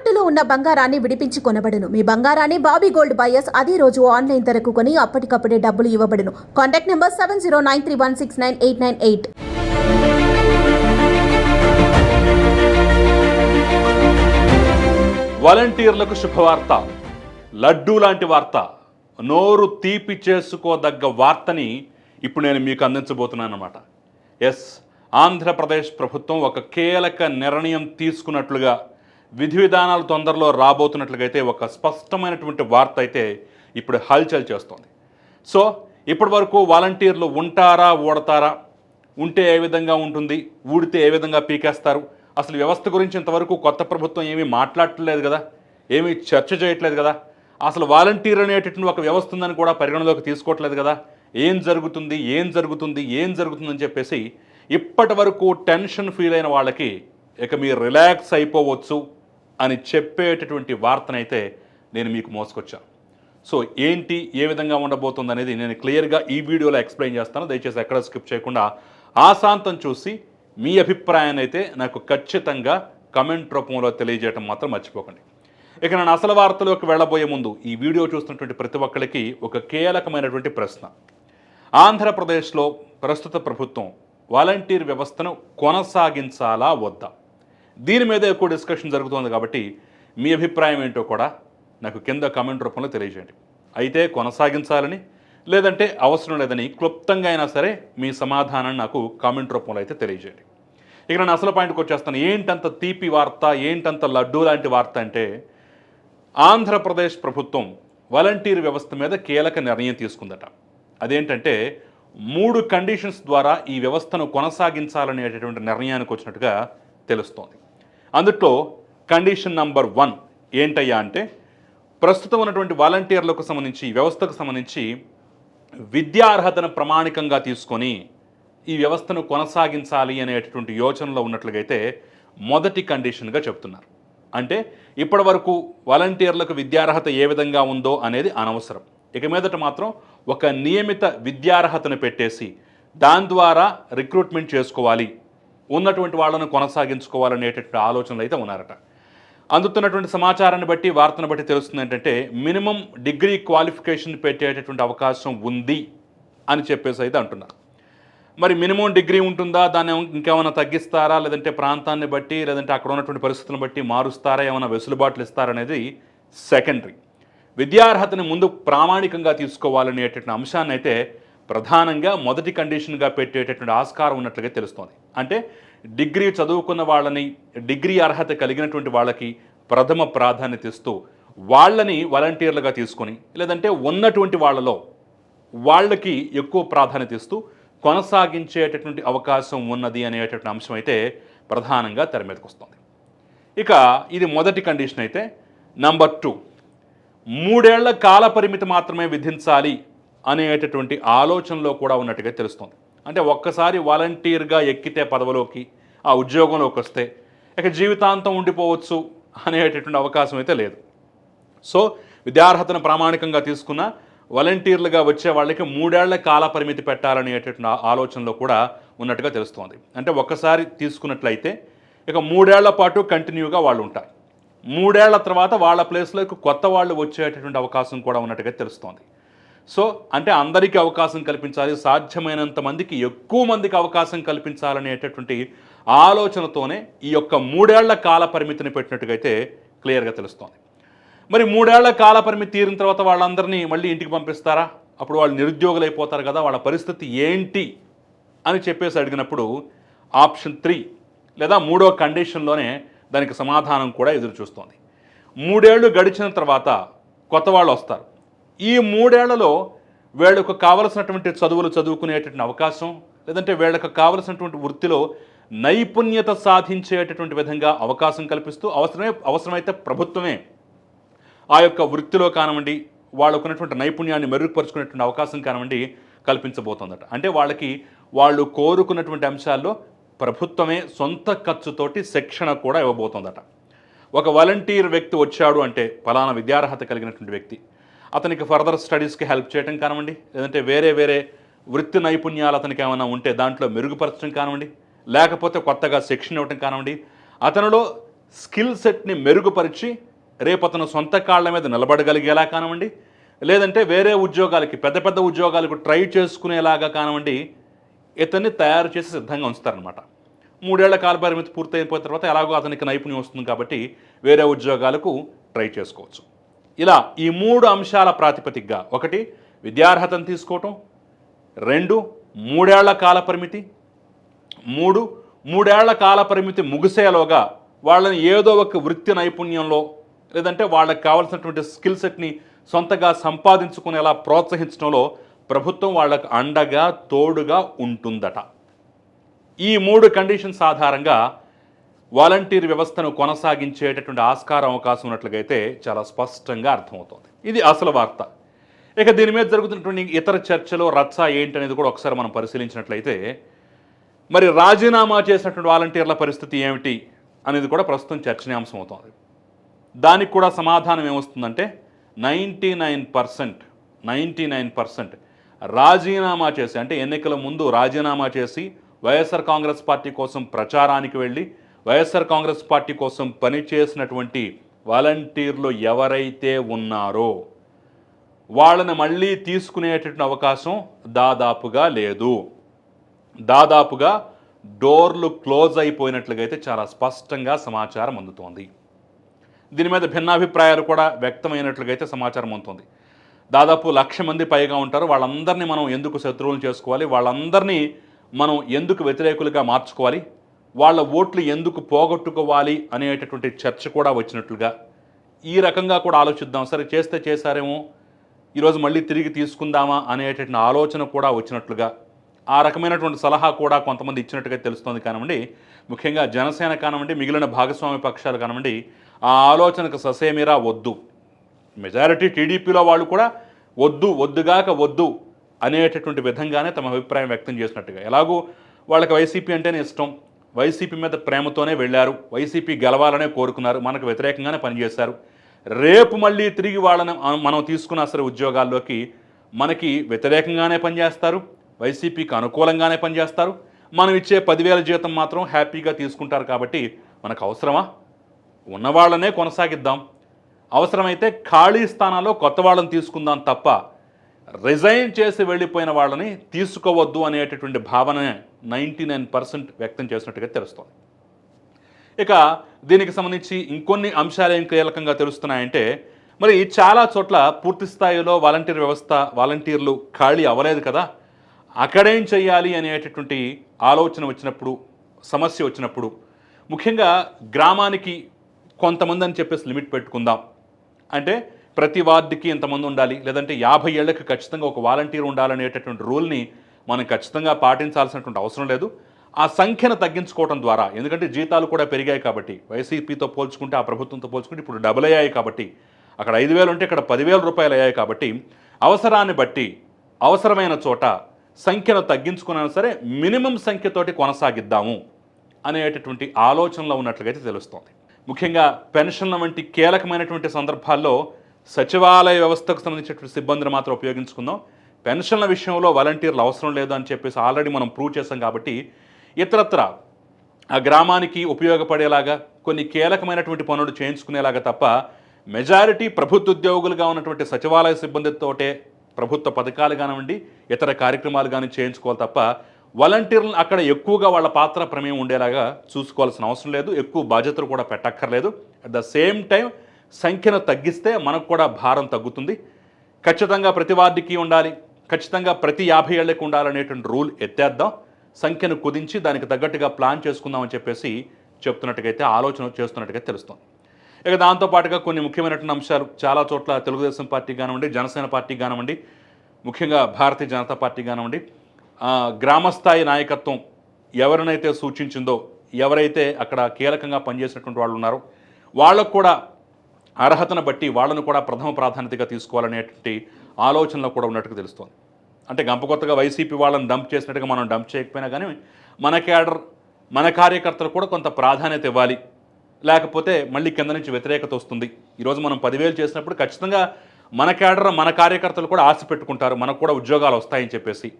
తాకట్టులో ఉన్న బంగారాన్ని విడిపించి కొనబడును. మీ బంగారాన్ని బాబీ గోల్డ్ బయర్స్ అదే రోజు ఆన్లైన్ ధరకు కొని అప్పటికప్పుడే డబ్బులు ఇవ్వబడును. Contact number seven zero nine three one six nine eight nine eight. వాలంటీర్లకు శుభవార్త. లడ్డూ లాంటి వార్త. నోరు తీపి చేసుకోదగ్గ వార్తని ఇప్పుడు నేను మీకు అందించబోతున్నాను అనమాట ఎస్ ఆంధ్రప్రదేశ్ ప్రభుత్వం ఒక కీలక నిర్ణయం తీసుకున్నట్లుగా విధి విధానాలు తొందరలో రాబోతున్నట్లుగా అయితే ఒక స్పష్టమైనటువంటి వార్త అయితే ఇప్పుడు హల్చల్ చేస్తోంది. సో ఇప్పటి వరకు వాలంటీర్లు ఉంటారా ఊడతారా ఉంటే ఏ విధంగా ఉంటుంది? ఊడితే ఏ విధంగా పీకేస్తారు? అసలు వ్యవస్థ గురించి ఇంతవరకు కొత్త ప్రభుత్వం ఏమీ మాట్లాడట్లేదు కదా? ఏమీ చర్చ చేయట్లేదు కదా? అసలు వాలంటీర్ అనేటటువంటి ఒక వ్యవస్థ ఉందని కూడా పరిగణలోకి తీసుకోవట్లేదు కదా? ఏం జరుగుతుంది? ఏం జరుగుతుంది? ఏం జరుగుతుందని చెప్పేసి ఇప్పటి వరకు టెన్షన్ ఫీల్ అయిన వాళ్ళకి ఇక మీరు రిలాక్స్ అయిపోవచ్చు. అని చెప్పేటటువంటి వార్తనైతే నేను మీకు మోసుకొచ్చాను. సో ఏంటి ఏ విధంగా ఉండబోతుంది అనేది నేను క్లియర్గా ఈ వీడియోలో ఎక్స్ప్లెయిన్ చేస్తాను. దయచేసి ఎక్కడ స్కిప్ చేయకుండా ఆశాంతం చూసి మీ అభిప్రాయాన్ని అయితే నాకు ఖచ్చితంగా కమెంట్ రూపంలో తెలియజేయడం మాత్రం మర్చిపోకండి. ఇక నేను అసలు వార్తలోకి వెళ్ళబోయే ముందు ఈ వీడియో చూస్తున్నటువంటి ప్రతి ఒక్కరికి ఒక కీలకమైనటువంటి ప్రశ్న. ఆంధ్రప్రదేశ్లో ప్రస్తుత ప్రభుత్వం వాలంటీర్ వ్యవస్థను కొనసాగించాలా వద్దా? దీని మీద ఎక్కువ డిస్కషన్ జరుగుతోంది కాబట్టి మీ అభిప్రాయం ఏంటో కూడా నాకు కింద కామెంట్ రూపంలో తెలియజేయండి. అయితే కొనసాగించాలని లేదంటే అవసరం లేదని క్లుప్తంగా అయినా సరే మీ సమాధానాన్ని నాకు కామెంట్ రూపంలో అయితే తెలియజేయండి. ఇక నేను అసలు పాయింట్కి వచ్చేస్తాను. ఏంటంత తీపి వార్త ఏంటంత లడ్డూ లాంటి వార్త అంటే ఆంధ్రప్రదేశ్ ప్రభుత్వం వాలంటీర్ వ్యవస్థ మీద కీలక నిర్ణయం తీసుకుందట. అదేంటంటే మూడు కండిషన్స్ ద్వారా ఈ వ్యవస్థను కొనసాగించాలనేటటువంటి నిర్ణయానికి వచ్చినట్టుగా తెలుస్తోంది. అందుట్లో కండిషన్ నంబర్ వన్ ఏంటయ్యా అంటే ప్రస్తుతం ఉన్నటువంటి వాలంటీర్లకు సంబంధించి వ్యవస్థకు సంబంధించి విద్యార్హతను ప్రమాణికంగా తీసుకొని ఈ వ్యవస్థను కొనసాగించాలి అనేటటువంటి యోచనలో ఉన్నట్లుగైతే మొదటి కండిషన్గా చెప్తున్నారు. అంటే ఇప్పటి వరకు వాలంటీర్లకు విద్యార్హత ఏ విధంగా ఉందో అనేది అనవసరం. ఇక మీదట మాత్రం ఒక నియమిత విద్యార్హతను పెట్టేసి దాని ద్వారా రిక్రూట్మెంట్ చేసుకోవాలి ఉన్నటువంటి వాళ్ళను కొనసాగించుకోవాలనేటటువంటి ఆలోచనలు అయితే ఉన్నారట. అందుతున్నటువంటి సమాచారాన్ని బట్టి వార్తను బట్టి తెలుస్తుంది ఏంటంటే మినిమం డిగ్రీ క్వాలిఫికేషన్ పెట్టేటటువంటి అవకాశం ఉంది అని చెప్పేసి అయితే అంటున్నారు. మరి మినిమం డిగ్రీ ఉంటుందా? దాన్ని ఇంకేమైనా తగ్గిస్తారా? లేదంటే ప్రాంతాన్ని బట్టి లేదంటే అక్కడ ఉన్నటువంటి పరిస్థితులను బట్టి మారుస్తారా? ఏమైనా వెసులుబాట్లు ఇస్తారనేది సెకండరీ విద్యార్హతని ముందు ప్రామాణికంగా తీసుకోవాలనేటటువంటి అంశాన్ని అయితే ప్రధానంగా మొదటి కండిషన్గా పెట్టేటటువంటి ఆస్కారం ఉన్నట్లుగా తెలుస్తోంది. అంటే డిగ్రీ చదువుకున్న వాళ్ళని డిగ్రీ అర్హత కలిగినటువంటి వాళ్ళకి ప్రథమ ప్రాధాన్యత ఇస్తూ వాళ్ళని వాలంటీర్లుగా తీసుకొని లేదంటే ఉన్నటువంటి వాళ్ళలో వాళ్ళకి ఎక్కువ ప్రాధాన్యత ఇస్తూ కొనసాగించేటటువంటి అవకాశం ఉన్నది అనేటటువంటి అంశం అయితే ప్రధానంగా తెర మీదకి వస్తుంది. ఇక ఇది మొదటి కండిషన్ అయితే నంబర్ టూ. మూడేళ్ళ కాల పరిమితి మాత్రమే విధించాలి అనేటటువంటి ఆలోచనలో కూడా ఉన్నట్టుగా తెలుస్తుంది. అంటే ఒక్కసారి వాలంటీర్గా ఎక్కితే పదవిలోకి ఆ ఉద్యోగంలోకి వస్తే ఇక జీవితాంతం ఉండిపోవచ్చు అనేటటువంటి అవకాశం అయితే లేదు. సో విద్యార్హతను ప్రామాణికంగా తీసుకున్న వాలంటీర్లుగా వచ్చే వాళ్ళకి మూడేళ్ళ కాల పరిమితి పెట్టాలనేటటువంటి ఆలోచనలో కూడా ఉన్నట్టుగా తెలుస్తోంది. అంటే ఒక్కసారి తీసుకున్నట్లయితే ఇక మూడేళ్ళ పాటు కంటిన్యూగా వాళ్ళు ఉంటారు. మూడేళ్ళ తర్వాత వాళ్ళ ప్లేస్లోకి కొత్త వాళ్ళు వచ్చేటటువంటి అవకాశం కూడా ఉన్నట్టుగా తెలుస్తోంది. సో అంటే అందరికీ అవకాశం కల్పించాలి సాధ్యమైనంత మందికి ఎక్కువ మందికి అవకాశం కల్పించాలనేటటువంటి ఆలోచనతోనే ఈ యొక్క మూడేళ్ళ కాల పరిమితిని పెట్టినట్టుగా అయితే క్లియర్గా తెలుస్తోంది. మరి మూడేళ్ళ కాల పరిమితి తీరిన తర్వాత వాళ్ళందరినీ మళ్ళీ ఇంటికి పంపిస్తారా? అప్పుడు వాళ్ళు నిరుద్యోగులు అయిపోతారు కదా వాళ్ళ పరిస్థితి ఏంటి అని చెప్పేసి అడిగినప్పుడు ఆప్షన్ త్రీ లేదా మూడో కండిషన్లోనే దానికి సమాధానం కూడా ఎదురు చూస్తోంది మూడేళ్ళు గడిచిన తర్వాత కొత్త వాళ్ళు వస్తారు. ఈ మూడేళ్ళలో వీళ్ళకు కావలసినటువంటి చదువులు చదువుకునేటటువంటి అవకాశం లేదంటే వీళ్ళకు కావలసినటువంటి వృత్తిలో నైపుణ్యత సాధించేటటువంటి విధంగా అవకాశం కల్పిస్తూ అవసరమే అవసరమైతే ప్రభుత్వమే ఆ యొక్క వృత్తిలో కానివ్వండి వాళ్ళకున్నటువంటి నైపుణ్యాన్ని మెరుగుపరుచుకునేటువంటి అవకాశం కానివ్వండి కల్పించబోతోందట. అంటే వాళ్ళకి వాళ్ళు కోరుకున్నటువంటి అంశాల్లో ప్రభుత్వమే సొంత ఖర్చుతోటి శిక్షణ కూడా ఇవ్వబోతోందట. ఒక వాలంటీర్ వ్యక్తి వచ్చాడు అంటే ఫలానా విద్యార్హత కలిగినటువంటి వ్యక్తి అతనికి ఫర్దర్ స్టడీస్కి హెల్ప్ చేయడం కానివ్వండి లేదంటే వేరే వేరే వృత్తి నైపుణ్యాలు అతనికి ఏమైనా ఉంటే దాంట్లో మెరుగుపరచడం కానివ్వండి లేకపోతే కొత్తగా శిక్షణ ఇవ్వటం కానివ్వండి అతనిలో స్కిల్ సెట్ని మెరుగుపరిచి రేపు అతను సొంత కాళ్ళ మీద నిలబడగలిగేలా కానివ్వండి లేదంటే వేరే ఉద్యోగాలకి పెద్ద పెద్ద ఉద్యోగాలకు ట్రై చేసుకునేలాగా కానివ్వండి ఇతన్ని తయారు చేసి సిద్ధంగా ఉంచుతారనమాట మూడేళ్ళ కాల పరిమితి పూర్తయిపోయిన తర్వాత ఎలాగో అతనికి నైపుణ్యం వస్తుంది కాబట్టి వేరే ఉద్యోగాలకు ట్రై చేసుకోవచ్చు. ఇలా ఈ మూడు అంశాల ప్రాతిపదికగా ఒకటి విద్యార్హతను తీసుకోవటం రెండు మూడేళ్ళ కాల పరిమితి మూడు మూడేళ్ళ కాల పరిమితి ముగిసేలోగా వాళ్ళని ఏదో ఒక వృత్తి నైపుణ్యంలో లేదంటే వాళ్ళకి కావాల్సినటువంటి స్కిల్ సెట్ని సొంతగా సంపాదించుకునేలా ప్రోత్సహించడంలో ప్రభుత్వం వాళ్ళకు అండగా తోడుగా ఉంటుందట. ఈ మూడు కండిషన్స్ ఆధారంగా వాలంటీర్ వ్యవస్థను కొనసాగించేటటువంటి ఆస్కారం అవకాశం ఉన్నట్లుగా అయితే చాలా స్పష్టంగా అర్థమవుతోంది. ఇది అసలు వార్త. ఇక దీని మీద జరుగుతున్నటువంటి ఇతర చర్చలో రచ్చ ఏంటనేది కూడా ఒకసారి మనం పరిశీలించినట్లయితే మరి రాజీనామా చేసినటువంటి వాలంటీర్ల పరిస్థితి ఏమిటి అనేది కూడా ప్రస్తుతం చర్చనీయాంశం అవుతోంది దానికి కూడా సమాధానం ఏమొస్తుందంటే ninety nine percent ninety nine percent రాజీనామా చేసి అంటే ఎన్నికల ముందు రాజీనామా చేసి వైఎస్ఆర్ కాంగ్రెస్ పార్టీ కోసం ప్రచారానికి వెళ్ళి వైఎస్ఆర్ కాంగ్రెస్ పార్టీ కోసం పనిచేసినటువంటి వాలంటీర్లు ఎవరైతే ఉన్నారో వాళ్ళని మళ్ళీ తీసుకునేటటువంటి అవకాశం దాదాపుగా లేదు. దాదాపుగా డోర్లు క్లోజ్ అయిపోయినట్లుగా అయితే చాలా స్పష్టంగా సమాచారం అందుతోంది. దీని మీద భిన్నాభిప్రాయాలు కూడా వ్యక్తమైనట్లుగా అయితే సమాచారం అందుతోంది. దాదాపు లక్ష మంది పైగా ఉంటారు. వాళ్ళందరినీ మనం ఎందుకు శత్రువులు చేసుకోవాలి? వాళ్ళందరినీ మనం ఎందుకు వ్యతిరేకులుగా మార్చుకోవాలి? వాళ్ళ ఓట్లు ఎందుకు పోగొట్టుకోవాలి అనేటటువంటి చర్చ కూడా వచ్చినట్లుగా ఈ రకంగా కూడా ఆలోచిద్దాం. సరే చేస్తే చేశారేమో ఈరోజు మళ్ళీ తిరిగి తీసుకుందామా అనేటటువంటి ఆలోచన కూడా వచ్చినట్లుగా ఆ రకమైనటువంటి సలహా కూడా కొంతమంది ఇచ్చినట్టుగా తెలుస్తోంది కానివ్వండి. ముఖ్యంగా జనసేన కానివ్వండి మిగిలిన భాగస్వామి పక్షాలు కానివ్వండి ఆ ఆలోచనకు ససేమిరా వద్దు. మెజారిటీ టీడీపీలో వాళ్ళు కూడా వద్దు వద్దుగాక వద్దు అనేటటువంటి విధంగానే తమ అభిప్రాయం వ్యక్తం చేసినట్టుగా. ఎలాగూ వాళ్ళకి వైసీపీ అంటేనే ఇష్టం. వైసీపీ మీద ప్రేమతోనే వెళ్ళారు వైసీపీ గెలవాలనే కోరుకున్నారు మనకు వ్యతిరేకంగానే పనిచేశారు. రేపు మళ్ళీ తిరిగి వాళ్ళని మనం తీసుకున్న సరే ఉద్యోగాల్లోకి మనకి వ్యతిరేకంగానే పనిచేస్తారు వైసీపీకి అనుకూలంగానే పనిచేస్తారు. మనం ఇచ్చే పదివేల జీతం మాత్రం హ్యాపీగా తీసుకుంటారు కాబట్టి మనకు అవసరమా? ఉన్నవాళ్ళనే కొనసాగిద్దాం. అవసరమైతే ఖాళీ స్థానాల్లో కొత్త వాళ్ళని తీసుకుందాం తప్ప రిజైన్ చేసి వెళ్ళిపోయిన వాళ్ళని తీసుకోవద్దు అనేటటువంటి భావన నైంటీ నైన్ పర్సెంట్ వ్యక్తం చేసినట్టుగా తెలుస్తోంది. ఇక దీనికి సంబంధించి ఇంకొన్ని అంశాలు ఏం కీలకంగా తెలుస్తున్నాయంటే మరి చాలా చోట్ల పూర్తి స్థాయిలో వాలంటీర్ వ్యవస్థ వాలంటీర్లు ఖాళీ అవ్వలేదు కదా అక్కడేం చేయాలి అనేటటువంటి ఆలోచన వచ్చినప్పుడు సమస్య వచ్చినప్పుడు ముఖ్యంగా గ్రామానికి కొంతమంది అని చెప్పేసి లిమిట్ పెట్టుకుందాం. అంటే ప్రతి వార్డుకి ఇంతమంది ఉండాలి. లేదంటే యాభై ఏళ్ళకి ఖచ్చితంగా ఒక వాలంటీర్ ఉండాలనేటటువంటి రూల్ని మనం ఖచ్చితంగా పాటించాల్సినటువంటి అవసరం లేదు. ఆ సంఖ్యను తగ్గించుకోవడం ద్వారా ఎందుకంటే జీతాలు కూడా పెరిగాయి కాబట్టి వైసీపీతో పోల్చుకుంటే ఆ ప్రభుత్వంతో పోల్చుకుంటే ఇప్పుడు డబుల్ అయ్యాయి కాబట్టి అక్కడ ఐదు వేలు ఉంటే ఇక్కడ పదివేల రూపాయలు అయ్యాయి కాబట్టి అవసరాన్ని బట్టి అవసరమైన చోట సంఖ్యను తగ్గించుకున్నా సరే మినిమం సంఖ్యతోటి కొనసాగిద్దాము అనేటటువంటి ఆలోచనలో ఉన్నట్లుగా అయితే తెలుస్తోంది. ముఖ్యంగా పెన్షన్ల వంటి కీలకమైనటువంటి సందర్భాల్లో సచివాలయ వ్యవస్థకు సంబంధించినటువంటి సిబ్బందిని మాత్రం ఉపయోగించుకుందాం. పెన్షన్ల విషయంలో వాలంటీర్లు అవసరం లేదు అని చెప్పేసి ఆల్రెడీ మనం ప్రూవ్ చేసాం కాబట్టి ఇతరత్ర ఆ గ్రామానికి ఉపయోగపడేలాగా కొన్ని కీలకమైనటువంటి పనులు చేయించుకునేలాగా తప్ప మెజారిటీ ప్రభుత్వ ఉద్యోగులుగా ఉన్నటువంటి సచివాలయ సిబ్బందితోటే ప్రభుత్వ పథకాలు కానివ్వండి ఇతర కార్యక్రమాలు కానీ చేయించుకోవాలి తప్ప వాలంటీర్లను అక్కడ ఎక్కువగా వాళ్ళ పాత్ర ప్రమేయం ఉండేలాగా చూసుకోవాల్సిన అవసరం లేదు. ఎక్కువ బాధ్యతలు కూడా పెట్టక్కర్లేదు. అట్ ద సేమ్ టైం సంఖ్యను తగ్గిస్తే మనకు కూడా భారం తగ్గుతుంది. ఖచ్చితంగా ప్రతి వార్డుకి ఉండాలి. ఖచ్చితంగా ప్రతి యాభై ఏళ్ళకి ఉండాలనేటువంటి రూల్ ఎత్తేద్దాం. సంఖ్యను కుదించి దానికి తగ్గట్టుగా ప్లాన్ చేసుకుందామని చెప్పేసి చెప్తున్నట్టుగా అయితే ఆలోచన చేస్తున్నట్టుగా తెలుస్తుంది. ఇక దాంతోపాటుగా కొన్ని ముఖ్యమైనటువంటి అంశాలు. చాలా చోట్ల తెలుగుదేశం పార్టీ కానివ్వండి జనసేన పార్టీ కానివ్వండి ముఖ్యంగా భారతీయ జనతా పార్టీ కానివ్వండి గ్రామస్థాయి నాయకత్వం ఎవరినైతే సూచించిందో ఎవరైతే అక్కడ కీలకంగా పనిచేసినటువంటి వాళ్ళు ఉన్నారో వాళ్ళకు కూడా అర్హతను బట్టి వాళ్ళను కూడా ప్రథమ ప్రాధాన్యతగా తీసుకోవాలనేటువంటి ఆలోచనలో కూడా ఉన్నట్టుగా తెలుస్తోంది. అంటే గంపకొత్తగా వైసీపీ వాళ్ళని డంప్ చేసినట్టుగా మనం డంప్ చేయకపోయినా కానీ మన క్యాడర్ మన కార్యకర్తలు కూడా కొంత ప్రాధాన్యత ఇవ్వాలి. లేకపోతే మళ్ళీ కింద నుంచి వ్యతిరేకత వస్తుంది. ఈరోజు మనం పదివేలు చేసినప్పుడు ఖచ్చితంగా మన క్యాడర్ మన కార్యకర్తలు కూడా ఆశ పెట్టుకుంటారు. మనకు కూడా ఉద్యోగాలు వస్తాయని చెప్పేసి.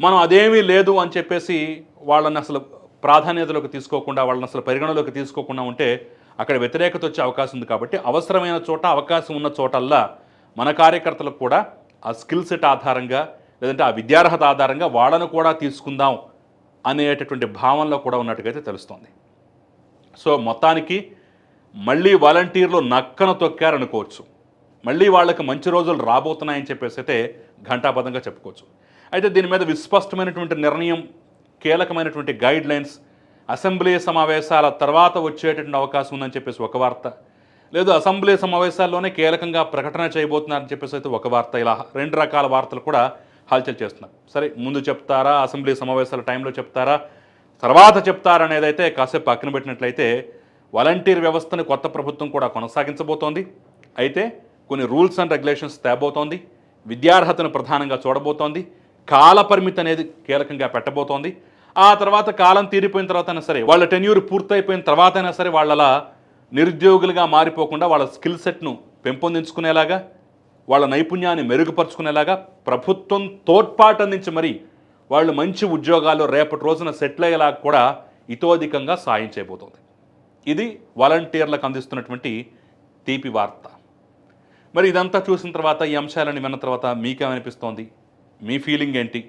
మనం అదేమీ లేదు అని చెప్పేసి వాళ్ళని అసలు ప్రాధాన్యతలోకి తీసుకోకుండా వాళ్ళని అసలు పరిగణలోకి తీసుకోకుండా ఉంటే అక్కడ వ్యతిరేకత వచ్చే అవకాశం ఉంది కాబట్టి అవసరమైన చోట అవకాశం ఉన్న చోటల్లా మన కార్యకర్తలకు కూడా ఆ స్కిల్ సెట్ ఆధారంగా లేదంటే ఆ విద్యార్హత ఆధారంగా వాళ్ళను కూడా తీసుకుందాం అనేటటువంటి భావనలో కూడా ఉన్నట్టుగా అయితే తెలుస్తోంది. సో మొత్తానికి మళ్ళీ వాలంటీర్లు నక్కన తొక్కారనుకోవచ్చు. మళ్ళీ వాళ్ళకి మంచి రోజులు రాబోతున్నాయని చెప్పేసి అయితే ఘంటాపదంగా చెప్పుకోవచ్చు. అయితే దీని మీద విస్పష్టమైనటువంటి నిర్ణయం కీలకమైనటువంటి గైడ్ లైన్స్ అసెంబ్లీ సమావేశాల తర్వాత వచ్చేటటువంటి అవకాశం ఉందని చెప్పేసి ఒక వార్త. లేదు అసెంబ్లీ సమావేశాల్లోనే కీలకంగా ప్రకటన చేయబోతున్నారని చెప్పేసి అయితే ఒక వార్త. ఇలా రెండు రకాల వార్తలు కూడా హల్చల్ చేస్తున్నారు సరే ముందు చెప్తారా? అసెంబ్లీ సమావేశాల టైంలో చెప్తారా? తర్వాత చెప్తారనేది అయితే కాసేపు పక్కన పెట్టినట్లయితే వాలంటీర్ వ్యవస్థను కొత్త ప్రభుత్వం కూడా కొనసాగించబోతోంది. అయితే కొన్ని రూల్స్ అండ్ రెగ్యులేషన్స్ తేబోతోంది. విద్యార్హతను ప్రధానంగా చూడబోతోంది. కాల పరిమితి అనేది కీలకంగా పెట్టబోతోంది. ఆ తర్వాత కాలం తీరిపోయిన తర్వాత అయినా సరే వాళ్ళ టెన్యూర్ పూర్తయిపోయిన తర్వాత అయినా సరే వాళ్ళలా నిరుద్యోగులుగా మారిపోకుండా వాళ్ళ స్కిల్ సెట్ను పెంపొందించుకునేలాగా వాళ్ళ నైపుణ్యాన్ని మెరుగుపరుచుకునేలాగా ప్రభుత్వం తోడ్పాటు అందించి మరి వాళ్ళు మంచి ఉద్యోగాలు రేపటి రోజున సెటిల్ అయ్యేలాగా కూడా ఇతోధికంగా సాయం చేయబోతోంది. ఇది వాలంటీర్లకు అందిస్తున్నటువంటి తీపి వార్త. మరి ఇదంతా చూసిన తర్వాత ఈ అంశాలను విన్న తర్వాత మీకేమనిపిస్తోంది? మీ ఫీలింగ్ ఏంటి?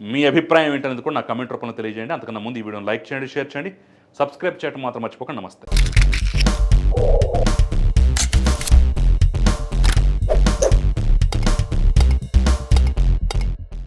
మీ అభిప్రాయం ఏంటనేది కూడా నా కమెంట్ రూపంలో తెలియజేయండి. అంతకన్నా ముందు ఈ వీడియోని లైక్ చేయండి షేర్ చేయండి. సబ్స్క్రైబ్ చేయడం మాత్రం మర్చిపోకండి. నమస్తే.